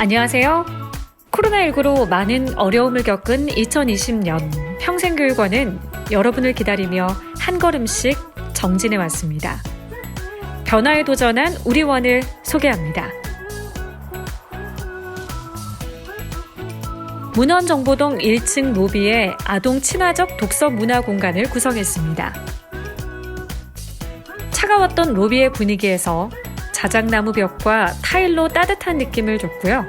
안녕하세요. 코로나19로 많은 어려움을 겪은 2020년 평생교육원은 여러분을 기다리며 한 걸음씩 정진해 왔습니다. 변화에 도전한 우리 원을 소개합니다. 문헌정보동 1층 로비에 아동 친화적 독서 문화 공간을 구성했습니다. 차가웠던 로비의 분위기에서 자작나무 벽과 타일로 따뜻한 느낌을 줬고요.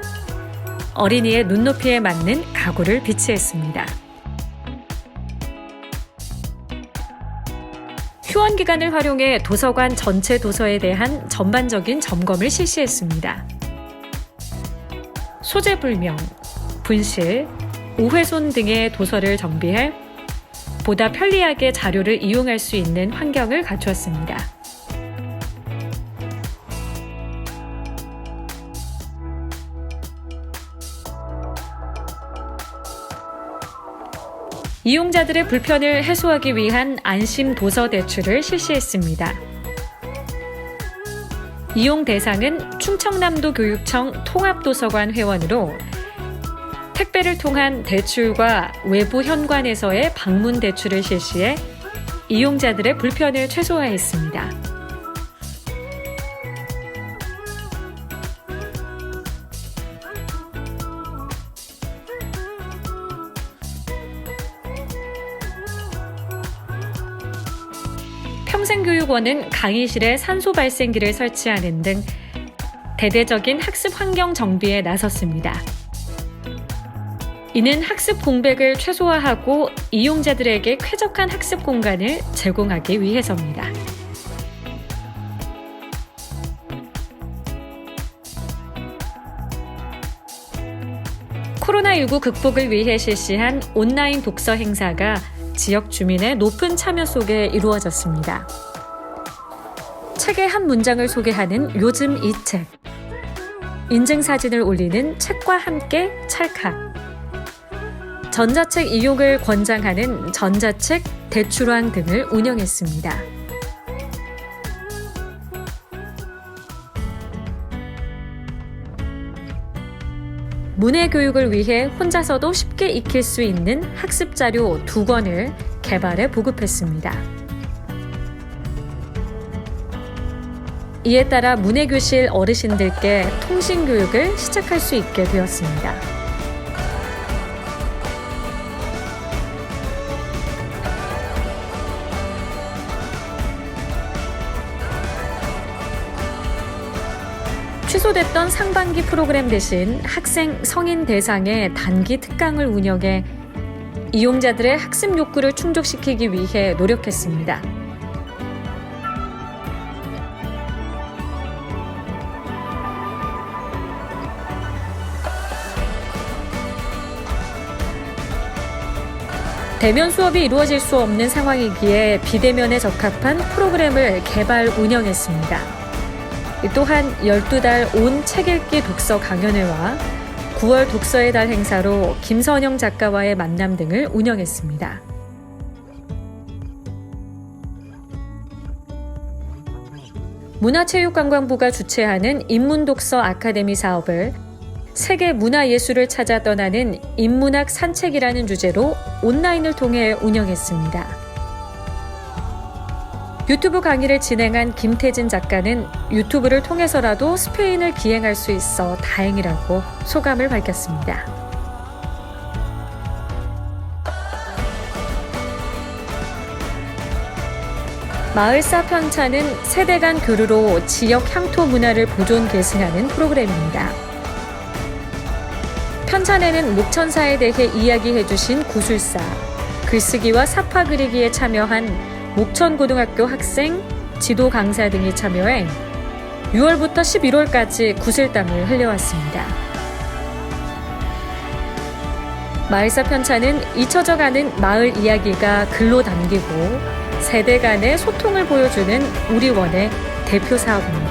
어린이의 눈높이에 맞는 가구를 비치했습니다. 휴원 기간을 활용해 도서관 전체 도서에 대한 전반적인 점검을 실시했습니다. 소재 불명, 분실, 우회손 등의 도서를 정비해 보다 편리하게 자료를 이용할 수 있는 환경을 갖추었습니다. 이용자들의 불편을 해소하기 위한 안심 도서 대출을 실시했습니다. 이용 대상은 충청남도 교육청 통합도서관 회원으로 택배를 통한 대출과 외부 현관에서의 방문 대출을 실시해 이용자들의 불편을 최소화했습니다. 평생교육원은 강의실에 산소 발생기를 설치하는 등 대대적인 학습 환경 정비에 나섰습니다. 이는 학습 공백을 최소화하고 이용자들에게 쾌적한 학습 공간을 제공하기 위해서입니다. 코로나19 극복을 위해 실시한 온라인 독서 행사가 지역 주민의 높은 참여 속에 이루어졌습니다. 책의 한 문장을 소개하는 요즘 이 책. 인증 사진을 올리는 책과 함께 찰칵. 전자책 이용을 권장하는 전자책 대출왕 등을 운영했습니다. 문해 교육을 위해 혼자서도 쉽게 익힐 수 있는 학습 자료 두 권을 개발해 보급했습니다. 이에 따라 문해 교실 어르신들께 통신 교육을 시작할 수 있게 되었습니다. 취소됐던 상반기 프로그램 대신 학생 성인 대상의 단기 특강을 운영해 이용자들의 학습 욕구를 충족시키기 위해 노력했습니다. 대면 수업이 이루어질 수 없는 상황이기에 비대면에 적합한 프로그램을 개발 운영했습니다. 또한 12달 온 책 읽기 독서 강연회와 9월 독서의 달 행사로 김선영 작가와의 만남 등을 운영했습니다. 문화체육관광부가 주최하는 인문독서 아카데미 사업을 세계 문화예술을 찾아 떠나는 인문학 산책이라는 주제로 온라인을 통해 운영했습니다. 유튜브 강의를 진행한 김태진 작가는 유튜브를 통해서라도 스페인을 기행할 수 있어 다행이라고 소감을 밝혔습니다. 마을사 편차는 세대 간 교류로 지역 향토 문화를 보존 계승하는 프로그램입니다. 편찬에는 목천사에 대해 이야기해 주신 구술사, 글쓰기와 사파 그리기에 참여한 목천고등학교 학생, 지도 강사 등이 참여해 6월부터 11월까지 구슬땀을 흘려왔습니다. 마을사 편차는 잊혀져가는 마을 이야기가 글로 담기고 세대 간의 소통을 보여주는 우리원의 대표 사업입니다.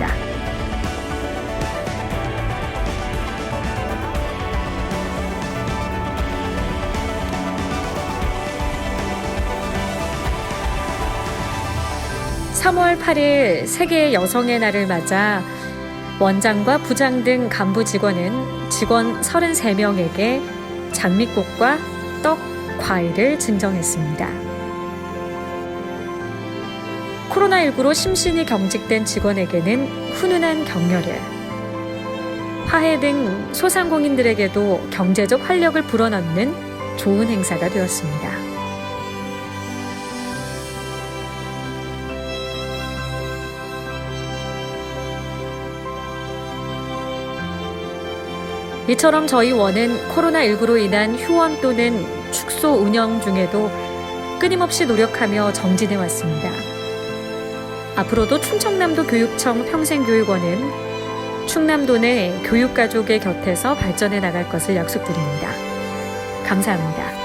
3월 8일 세계 여성의 날을 맞아 원장과 부장 등 간부 직원은 직원 33명에게 장미꽃과 떡, 과일을 증정했습니다. 코로나19로 심신이 경직된 직원에게는 훈훈한 격려를, 화해 등 소상공인들에게도 경제적 활력을 불어넣는 좋은 행사가 되었습니다. 이처럼 저희 원은 코로나19로 인한 휴원 또는 축소 운영 중에도 끊임없이 노력하며 정진해 왔습니다. 앞으로도 충청남도 교육청 평생교육원은 충남도 내 교육가족의 곁에서 발전해 나갈 것을 약속드립니다. 감사합니다.